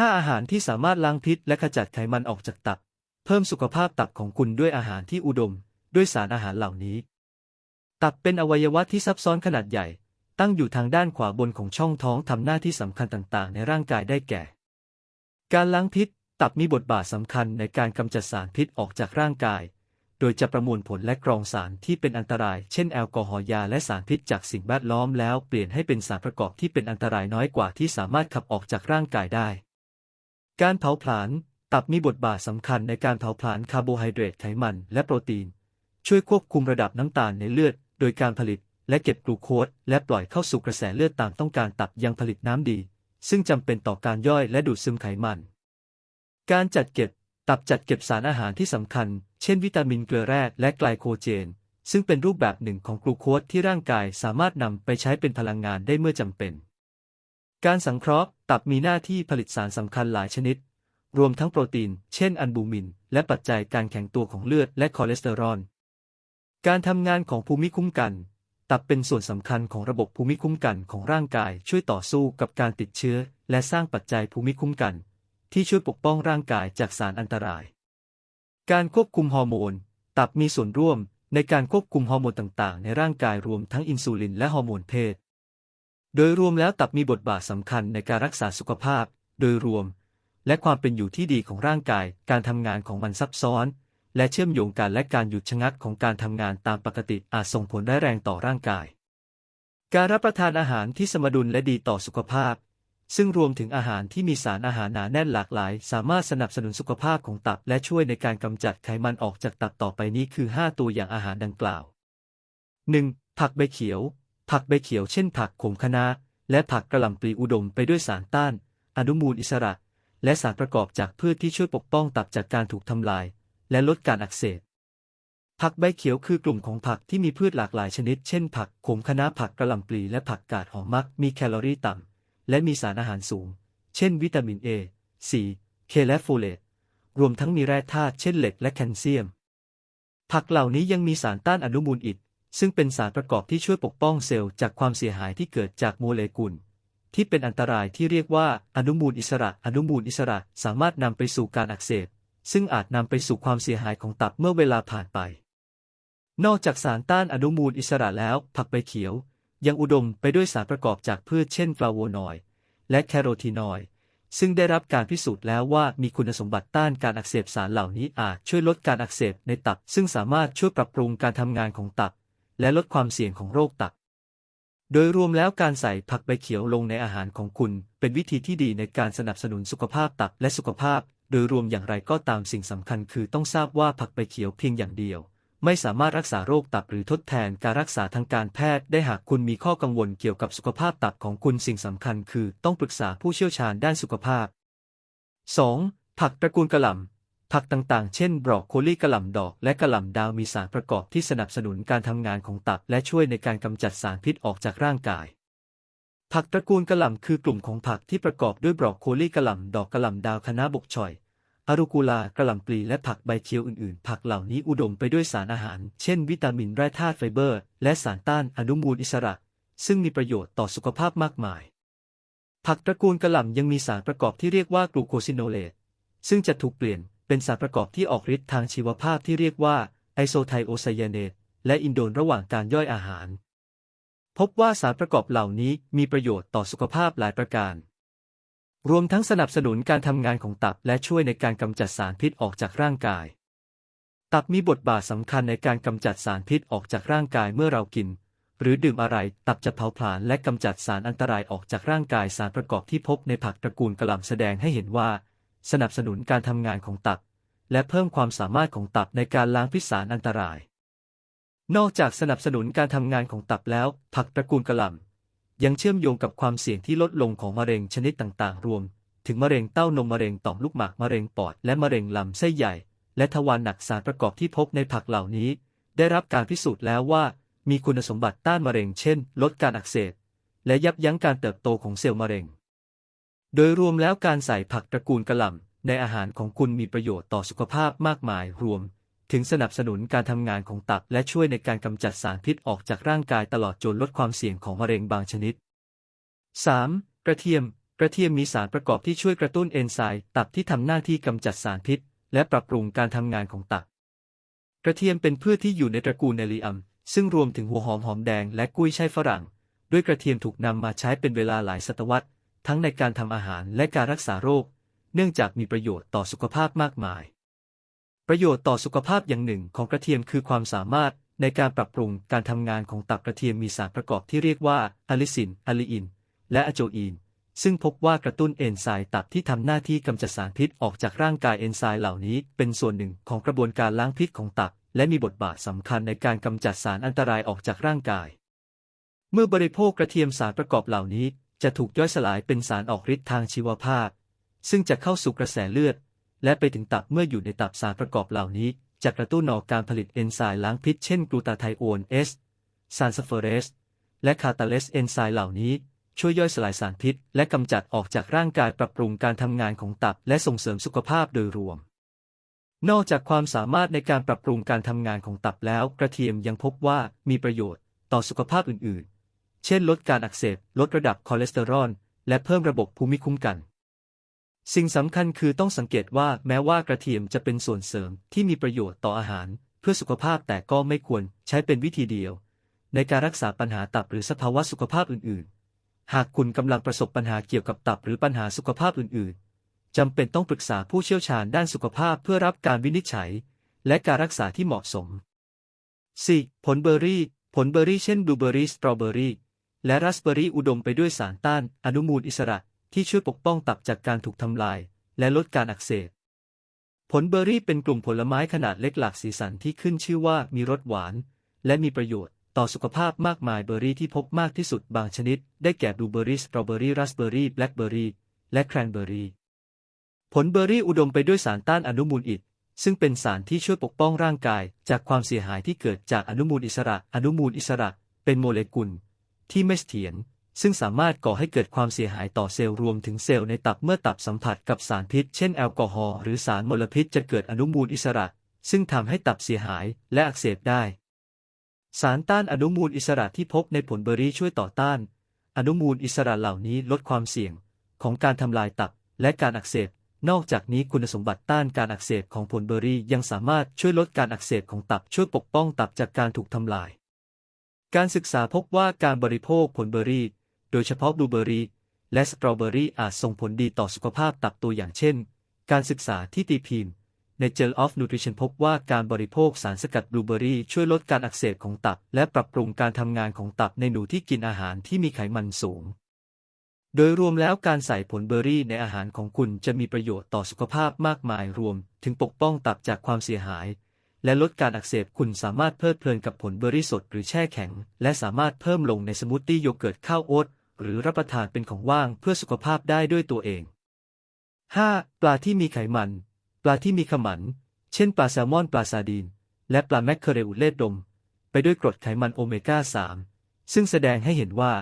5 อาหารที่สามารถล้างพิษและขจัดไขมันออกจากตับ เพิ่มสุขภาพตับของคุณด้วยอาหารที่อุดม ด้วยสารอาหารเหล่านี้ ตับเป็นอวัยวะที่ซับซ้อนขนาดใหญ่ ตั้งอยู่ทางด้านขวาบนของช่องท้องทำหน้าที่สำคัญต่างๆ ในร่างกายได้แก่ การล้างพิษ ตับมีบทบาทสำคัญในการกำจัดสารพิษออกจากร่างกาย โดยจะประมวลผลและกรองสารที่เป็นอันตราย เช่นแอลกอฮอล์ยาและสารพิษจากสิ่งแวดล้อมแล้วเปลี่ยนให้เป็นสารประกอบที่เป็นอันตรายน้อยกว่าที่สามารถขับออกจากร่างกายได้ การเผาผลาญตับมีบทบาทสำคัญในการเผาผลาญคาร์โบไฮเดรตไขมัน และโปรตีน ช่วยควบคุมระดับน้ำตาลในเลือด โดยการผลิต และเก็บกลูโคสและปล่อยเข้าสู่กระแสเลือดตามต้องการตับยังผลิตน้ำดี ซึ่งจำเป็นต่อการย่อยและดูดซึมไขมัน การจัดเก็บ ตับจัดเก็บสารอาหารที่สำคัญ เช่น วิตามินเกลือแร่และไกลโคเจน ซึ่งเป็นรูปแบบหนึ่งของกลูโคสที่ร่างกายสามารถนำไปใช้เป็นพลังงานได้เมื่อจำเป็น การสังเคราะห์ตับมีหน้าที่ผลิตสารสำคัญหลายชนิด รวมทั้งโปรตีน เช่นอัลบูมิน และปัจจัยการแข็งตัวของเลือดและคอเลสเตอรอล การทำงานของภูมิคุ้มกัน ตับเป็นส่วนสำคัญของระบบภูมิคุ้มกันของร่างกาย ช่วยต่อสู้กับการติดเชื้อ และสร้างปัจจัยภูมิคุ้มกัน ที่ช่วยปกป้องร่างกายจากสารอันตราย การควบคุมฮอร์โมน ตับมีส่วนร่วมในการควบคุมฮอร์โมนต่างๆ ในร่างกายรวมทั้งอินซูลินและฮอร์โมนเพศ โดยรวมแล้วตับมีบทบาทสำคัญในการรักษาสุขภาพ โดยรวม และความเป็นอยู่ที่ดีของร่างกาย การทำงานของมันซับซ้อน และเชื่อมโยงกันและการหยุดชะงักของการทำงานตามปกติอาจส่งผลร้ายแรงต่อร่างกาย การรับประทานอาหารที่สมดุลและดีต่อสุขภาพ ซึ่งรวมถึงอาหารที่มีสารอาหารหนาแน่นหลากหลาย สามารถสนับสนุนสุขภาพของตับ และช่วยในการกำจัดไขมันออกจากตับต่อไปนี้คือ 5 ตัวอย่างอาหารดังกล่าว 1. ผักใบเขียว ผักใบเขียวเช่นผักขมคะน้าและผักกระหล่ำปลีอุดมไปด้วยสารต้าน อนุมูลอิสระ และสารประกอบจากพืชที่ช่วยปกป้องตับจากการถูกทำลาย และลดการอักเสบผักใบเขียวคือกลุ่มของผักที่มีพืชหลากหลายชนิด เช่นผักขมคะน้าผักกระหล่ำปลีและผักกาดหอมมัก มีแคลอรี่ต่ำ และมีสารอาหารสูง เช่น วิตามิน A C K และโฟเลต รวมทั้งมีแร่ธาตุเช่นเหล็กและแคลเซียม ผักเหล่านี้ยังมีสารต้านอนุมูลอิฐ ซึ่งเป็นสารประกอบที่ช่วยปกป้องเซลล์จากความเสียหายที่เกิดจากโมเลกุล ที่เป็นอันตรายที่เรียกว่าอนุมูลอิสระ อนุมูลอิสระสามารถนำไปสู่การอักเสบ ซึ่งอาจนำไปสู่ความเสียหายของตับเมื่อเวลาผ่านไป นอกจากสารต้านอนุมูลอิสระแล้ว ผักใบเขียว ยังอุดมไปด้วยสารประกอบจากพืชเช่นฟลาโวนอยด์และแคโรทีนอยด์ซึ่งได้รับการพิสูจน์แล้วว่ามีคุณสมบัติต้านการอักเสบสารเหล่านี้อาจช่วยลดการอักเสบในตับ ซึ่งสามารถช่วยปรับปรุงการทำงานของตับ และลดความเสี่ยงของโรคตับ โดยรวมแล้วการใส่ผักใบเขียวลงในอาหารของคุณ เป็นวิธีที่ดีในการสนับสนุนสุขภาพตับและสุขภาพ โดยรวมอย่างไรก็ตามสิ่งสำคัญคือต้องทราบว่าผักใบเขียวเพียงอย่างเดียว ไม่สามารถรักษาโรคตับหรือทดแทนการรักษาทางการแพทย์ ได้หากคุณมีข้อกังวลเกี่ยวกับสุขภาพตับของคุณสิ่งสำคัญคือต้องปรึกษาผู้เชี่ยวชาญด้านสุขภาพ 2. ผักตระกูลกระหล่ำ ผักต่างๆ เช่นบรอกโคลีกระหล่ำดอก และกระหล่ำดาวมีสารประกอบที่สนับสนุนการทำงานของตับ และช่วยในการกำจัดสารพิษออกจากร่างกาย ผักตระกูลกระหล่ำคือกลุ่มของผักที่ประกอบด้วยบรอกโคลีกระหล่ำดอกกระหล่ำดาวคะน้าบกชอยอารูกูลากระหล่ำปลีและผักใบเขียวอื่นๆ ผักเหล่านี้อุดมไปด้วยสารอาหาร เช่น วิตามินแร่ธาตุไฟเบอร์ และสารต้านอนุมูลอิสระ ซึ่งมีประโยชน์ต่อสุขภาพมากมาย ผักตระกูลกระหล่ำยังมีสารประกอบที่เรียกว่ากลูโคซิโนเลตซึ่งจะถูกเปลี่ยน เป็นสารประกอบที่ออกฤทธิ์ทางชีวภาพที่เรียกว่าไอโซไทโอไซยาเนตและอินโดนระหว่างการย่อยอาหาร พบว่าสารประกอบเหล่านี้มีประโยชน์ต่อสุขภาพหลายประการ รวมทั้งสนับสนุนการทำงานของตับและช่วยในการกำจัดสารพิษออกจากร่างกาย ตับมีบทบาทสำคัญในการกำจัดสารพิษออกจากร่างกายเมื่อเรากิน หรือดื่มอะไรตับจะเผาผลาญและกำจัดสารอันตรายออกจากร่างกายสารประกอบที่พบในผักตระกูลกระหล่ำแสดงให้เห็นว่า สนับสนุนการทำงานของตับ และเพิ่มความสามารถของตับในการล้างพิษสารอันตราย นอกจากสนับสนุนการทำงานของตับแล้ว ผักตระกูลกระหล่ำยังเชื่อมโยงกับความเสี่ยงที่ลดลงของมะเร็งชนิดต่างๆ รวม ถึงมะเร็งเต้านมมะเร็งต่อมลูกหมากมะเร็งปอด และมะเร็งลำไส้ใหญ่ และทวารหนักสารประกอบที่พบในผักเหล่านี้ ได้รับการพิสูจน์แล้วว่า มีคุณสมบัติต้านมะเร็งเช่น ลดการอักเสบและยับยั้งการเติบโตของเซลล์มะเร็ง โดยรวมแล้วการใส่ผักตระกูลกระหล่ำในอาหารของคุณมีประโยชน์ต่อสุขภาพมากมายรวม ถึงสนับสนุนการทำงานของตับและช่วยในการกำจัดสารพิษออกจากร่างกายตลอดจนลดความเสี่ยงของมะเร็งบางชนิด 3. กระเทียม กระเทียมมีสารประกอบที่ช่วยกระตุ้นเอนไซม์ตับที่ทำหน้าที่กำจัดสารพิษ และปรับปรุงการทำงานของตับ กระเทียมเป็นพืชที่อยู่ในตระกูลเนลีอัม ซึ่งรวมถึงหัวหอมหอมแดงและกุ้ยช่ายฝรั่ง ด้วยกระเทียมถูกนำมาใช้เป็นเวลาหลายศตวรรษ ทั้งในการทำอาหารและการรักษาโรค เนื่องจากมีประโยชน์ต่อสุขภาพมากมาย ประโยชน์ต่อสุขภาพอย่างหนึ่งของกระเทียมคือความสามารถในการปรับปรุงการทำงานของตับกระเทียมมีสารประกอบที่เรียกว่าอะลิซินอะลีอิน และอะโจอีน ซึ่งพบว่ากระตุ้นเอนไซม์ตับที่ทำหน้าที่กำจัดสารพิษออกจากร่างกายเอนไซม์เหล่านี้ เป็นส่วนหนึ่งของกระบวนการล้างพิษของตับ และมีบทบาทสำคัญในการกำจัดสารอันตรายออกจากร่างกาย เมื่อบริโภคกระเทียมสารประกอบเหล่านี้ จะถูกย่อยสลายเป็นสารออกฤทธิ์ทางชีวภาพ ซึ่งจะเข้าสู่กระแสเลือด และไปถึงตับเมื่ออยู่ในตับสารประกอบเหล่านี้ จะกระตุ้นออกการผลิตเอนไซม์ล้างพิษเช่นกลูตาไทโอนเอสซานซัฟเฟอเรสและคาตาเลสเอนไซม์เหล่านี้ช่วยย่อยสลายสารพิษ และกำจัดออกจากร่างกายปรับปรุงการทำงานของตับ และส่งเสริมสุขภาพโดยรวม นอกจากความสามารถในการปรับปรุงการทำงานของตับแล้ว กระเทียมยังพบว่ามีประโยชน์ต่อสุขภาพอื่นๆ เช่นลดการอักเสบ ลดระดับคอเลสเตอรอล และเพิ่มระบบภูมิคุ้มกัน สิ่งสำคัญคือต้องสังเกตว่าแม้ว่ากระเทียมจะเป็นส่วนเสริมที่มีประโยชน์ต่ออาหาร เพื่อสุขภาพแต่ก็ไม่ควรใช้เป็นวิธีเดียว ในการรักษาปัญหาตับหรือสภาวะสุขภาพอื่น ๆ หากคุณกำลังประสบปัญหาเกี่ยวกับตับหรือปัญหาสุขภาพอื่น ๆจำเป็นต้องปรึกษาผู้เชี่ยวชาญด้านสุขภาพเพื่อรับการวินิจฉัย และการรักษาที่เหมาะสม 4. ผลเบอร์รี่ ผลเบอร์รี่เช่นบลูเบอร์รี่ สตรอเบอร์รี่ และราสเบอร์รี่อุดมไปด้วยสารต้านอนุมูลอิสระที่ช่วยปกป้องตับจากการถูกทำลาย และลดการอักเสบ ผลเบอร์รี่เป็นกลุ่มผลไม้ขนาดเล็กหลากสีสันที่ขึ้นชื่อว่ามีรสหวาน และมีประโยชน์ต่อสุขภาพมากมายเบอร์รี่ที่พบมากที่สุดบางชนิด ได้แก่บลูเบอร์รี่สตรอเบอร์รี่ราสเบอร์รี่แบล็คเบอร์รี่และแครนเบอร์รี่ผลเบอร์รี่อุดมไปด้วยสารต้านอนุมูลอิสซึ่งเป็นสารที่ช่วยปกป้องร่างกาย จากความเสียหายที่เกิดจากอนุมูลอิสระ อนุมูลอิสระ เป็นโมเลกุล ที่ไม่เสถียรซึ่งสามารถก่อให้เกิดความเสียหายต่อเซลล์รวมถึงเซลล์ในตับเมื่อตับสัมผัสกับสารพิษ เช่นแอลกอฮอล์หรือสารมลพิษจะเกิดอนุมูลอิสระ ซึ่งทำให้ตับเสียหายและอักเสบได้ สารต้านอนุมูลอิสระที่พบในผลเบอร์รี่ช่วยต่อต้าน อนุมูลอิสระเหล่านี้ลดความเสี่ยง ของการทำลายตับและการอักเสบ นอกจากนี้คุณสมบัติต้านการอักเสบของผลเบอร์รี่ยังสามารถช่วยลดการอักเสบของตับช่วยปกป้องตับจากการถูกทำลาย การศึกษาพบว่าการบริโภคผลเบอร์รี่ โดยเฉพาะบลูเบอร์รี่ และสตรอเบอร์รี่อาจส่งผลดีต่อสุขภาพตับตัวอย่างเช่น การศึกษาที่ตีพิมพ์ ใน Journal of Nutrition พบว่าการบริโภคสารสกัดบลูเบอร์รี่ช่วยลดการอักเสบของตับ และปรับปรุงการทำงานของตับในหนูที่กินอาหารที่มีไขมันสูง โดยรวมแล้วการใส่ผลเบอร์รี่ในอาหารของคุณจะมีประโยชน์ต่อสุขภาพมากมายรวม ถึงปกป้องตับจากความเสียหาย และลดการอักเสบคุณสามารถเพลิดเพลินกับผลเบอร์รี่สดหรือแช่แข็ง และสามารถเพิ่มลงในสมูทตี้โยเกิร์ตข้าวโอ๊ตหรือรับประทานเป็นของว่างเพื่อสุขภาพได้ด้วยตัวเอง 5. ปลาที่มีไขมัน ปลาที่มีขมัน เช่นปลาแซลมอนปลาซาดีน และปลาแมคเคอเรลเลดดม ไปด้วยกรดไขมันโอเมก้า 3 ซึ่งแสดงให้เห็นว่า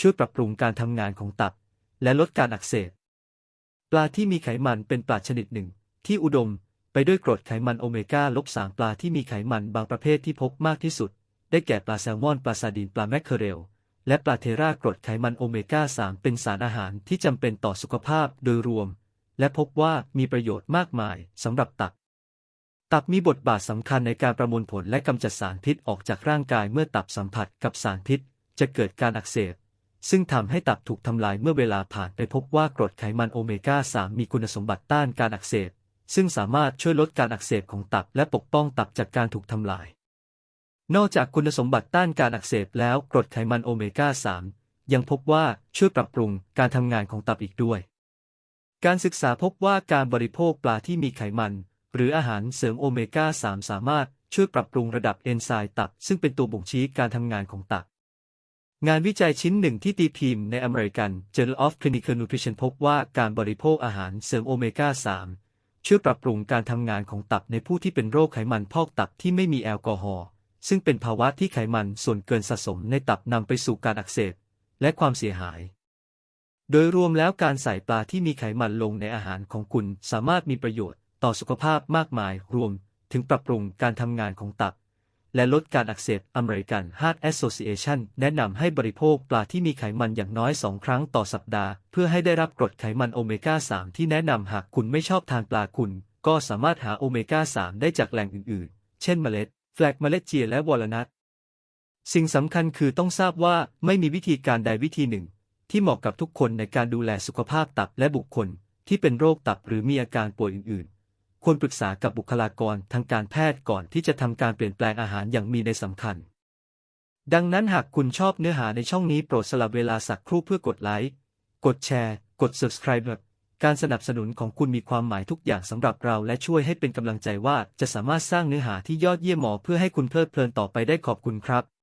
ช่วยปรับปรุงการทำงานของตับ และลดการอักเสบ ปลาที่มีไขมันเป็นปลาชนิดหนึ่ง ที่อุดม ไปด้วยกรดไขมันโอเมก้าลบ3ปลาที่มีไขมันบางประเภทที่พบมากที่สุด ได้แก่ปลาแซลมอน ปลาซาดีนปลาแมคเคอเรล และปลาเทรากรดไขมันโอเมก้า3เป็นสารอาหารที่จำเป็นต่อสุขภาพโดยรวม และพบว่ามีประโยชน์มากมายสำหรับตับ ตับมีบทบาทสำคัญในการประมวลผลและกำจัดสารพิษออกจากร่างกายเมื่อตับสัมผัสกับสารพิษ จะเกิดการอักเสบซึ่งทำให้ตับถูกทำลายเมื่อเวลาผ่านไปพบว่ากรดไขมันโอเมก้า 3 มีคุณสมบัติต้านการอักเสบ ซึ่งสามารถช่วยลดการอักเสบของตับและปกป้องตับจากการถูกทำลาย นอกจากคุณสมบัติต้านการอักเสบแล้วกรดไขมันโอเมก้า 3 ยังพบว่าช่วยปรับปรุงการทำงานของตับอีกด้วย การศึกษาพบว่าการบริโภคปลาที่มีไขมัน หรืออาหารเสริมโอเมก้า 3 สามารถช่วยปรับปรุงระดับเอนไซม์ตับ ซึ่งเป็นตัวบ่งชี้การทำงานของตับงานวิจัยชิ้นหนึ่งที่ตีพิมพ์ใน American Journal of Clinical Nutrition พบว่าการบริโภคอาหารเสริมโอเมก้า 3 ช่วยปรับปรุงการทำงานของตับในผู้ที่เป็นโรคไขมันพอกตับที่ไม่มีแอลกอฮอล์ซึ่งเป็นภาวะที่ไขมันส่วนเกินสะสมในตับนำไปสู่การอักเสบและความเสียหาย โดยรวมแล้วการใส่ปลาที่มีไขมันลงในอาหารของคุณสามารถมีประโยชน์ต่อสุขภาพมากมาย รวมถึงปรับปรุงการทำงานของตับ และลดการอักเสบ American Heart Association แนะนำให้บริโภคปลาที่มีไขมันอย่างน้อย 2 ครั้งต่อสัปดาห์ เพื่อให้ได้รับกรดไขมันโอเมก้า 3 ที่แนะนำหากคุณไม่ชอบทานปลาคุณ ก็สามารถหาโอเมก้า 3 ได้จากแหล่งอื่นๆ เช่นเมล็ด แฟลกเมล็ดเจียและวอลนัทสิ่งสำคัญคือต้องทราบว่าไม่มีวิธีการใดวิธีหนึ่ง ที่เหมาะกับทุกคนในการดูแลสุขภาพตับและบุคคล ที่เป็นโรคตับหรือมีอาการป่วยอื่นๆ ควรปรึกษากับบุคลากรทางการแพทย์ก่อนที่จะทำการเปลี่ยนแปลงอาหารอย่างมีในสำคัญ ดังนั้นหากคุณชอบเนื้อหาในช่องนี้โปรดสลับเวลาสักครู่เพื่อกดไลค์ กดแชร์ กด subscribe การสนับสนุนของคุณมีความหมายทุกอย่างสำหรับเราและช่วยให้เป็นกำลังใจว่าจะสามารถสร้างเนื้อหาที่ยอดเยี่ยมหมอเพื่อให้คุณเพลิดเพลินต่อไปได้ขอบคุณครับ